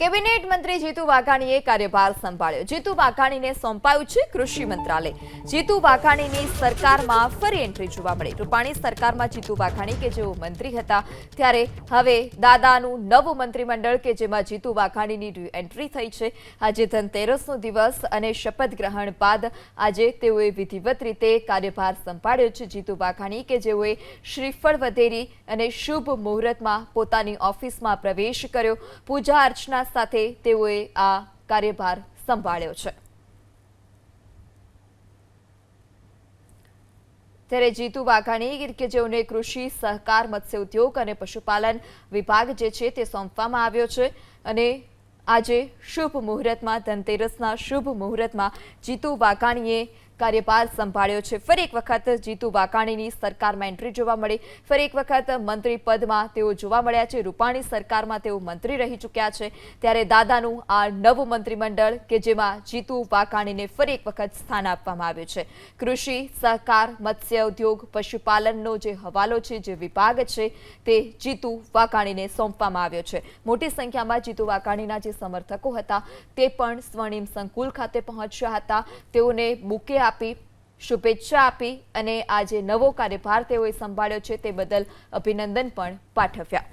Cabinet મંત્રી જીતુ વાઘાણીએ કાર્યભાર સંભાળ્યો. જીતુ વાઘાણીને સોંપાયું છે કૃષિ મંત્રાલય. જીતુ વાઘાણીની સરકારમાં ફરી એન્ટ્રી જોવા મળી. રૂપાણી સરકારમાં જીતુ વાઘાણી કે જેઓ મંત્રી હતા, ત્યારે હવે દાદાનું નવું મંત્રીમંડળ કે જેમાં જીતુ વાઘાણીની એન્ટ્રી થઈ છે. આજે ધનતેરસનો દિવસ અને શપથ ગ્રહણ બાદ આજે તેઓએ વિધિવત રીતે કાર્યભાર સંભાળ્યો છે. જીતુ વાઘાણી કે જેઓએ શ્રીફળ વધેરી અને શુભ મુહૂર્તમાં પોતાની ઓફિસમાં પ્રવેશ કર્યો. પૂજા અર્ચના સાથે તેઓએ આ કાર્યભાર સંભાળ્યો છે. ત્યારે જીતુ વાઘાણી કે જેઓને કૃષિ, સહકાર, મત્સ્ય ઉદ્યોગ અને પશુપાલન વિભાગ જે છે તે સોંપવામાં આવ્યો છે અને આજે શુભ મુહૂર્તમાં, ધનતેરસના શુભ મુહૂર્તમાં જીતુ વાઘાણીએ કાર્યભાર સંભાળ્યો છે. ફરી એક વખત જીતુ વાઘાણીની સરકારમાં એન્ટ્રી જોવા મળી. ફરી એક વખત મંત્રી પદમાં તેઓ જોવા મળ્યા છે. રૂપાણી સરકારમાં તેઓ મંત્રી રહી ચૂક્યા છે. ત્યારે દાદાનું આ નવું મંત્રીમંડળ કે જેમાં જીતુ વાઘાણીને ફરી એક વખત સ્થાન આપવામાં આવ્યું છે. કૃષિ, સહકાર, મત્સ્ય ઉદ્યોગ, પશુપાલનનો જે હવાલો છે, જે વિભાગ છે, તે જીતુ વાઘાણીને સોંપવામાં આવ્યો છે. મોટી સંખ્યામાં જીતુ વાઘાણીના જે સમર્થકો હતા, તે પણ સ્વર્ણિમ સંકુલ ખાતે પહોંચ્યા હતા. તેઓને બુકે આપી, શુભેચ્છા આપી અને આજે નવો કાર્યભાર તેઓએ સંભાળ્યો છે તે બદલ અભિનંદન પણ પાઠવ્યા.